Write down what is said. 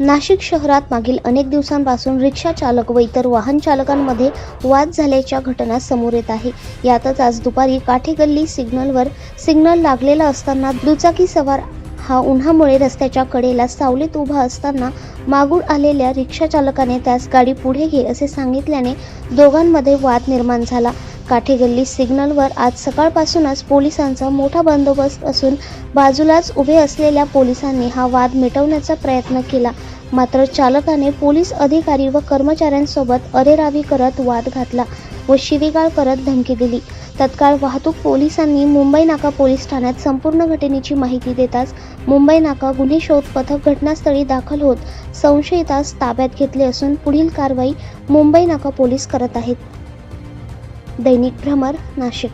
नाशिक शहरात मागील अनेक दिवसांपासून रिक्षा चालक व इतर वाहन चालकांमध्ये वाद झाल्याच्या घटना समोर येत आहे. यातच आज दुपारी काठेगल्ली सिग्नलवर सिग्नल लागलेला असताना दुचाकी सवार हा उन्हामुळे रस्त्याच्या कडेला सावलीत उभा असताना मागून आलेल्या रिक्षाचालकाने त्यास गाडी पुढे घे असे सांगितल्याने दोघांमध्ये वाद निर्माण झाला. काठेगल्ली सिग्नलवर आज सकाळपासूनच पोलिसांचा मोठा बंदोबस्त असून बाजूलाच उभे असलेल्या पोलिसांनी हा वाद मिटवण्याचा प्रयत्न केला. मात्र चालकाने पोलीस अधिकारी व कर्मचाऱ्यांसोबत अरेरावी करत वाद घातला. व शिवीगाळ करत धमकी दिली. तत्काळ वाहतूक पोलिसांनी मुंबई नाका पोलीस ठाण्यात संपूर्ण घटनेची माहिती देताच मुंबई नाका गुन्हे शोध पथक घटनास्थळी दाखल होत संशयितास ताब्यात घेतले असून पुढील कारवाई मुंबई नाका पोलीस करत आहेत. दैनिक भ्रमर नाशिक.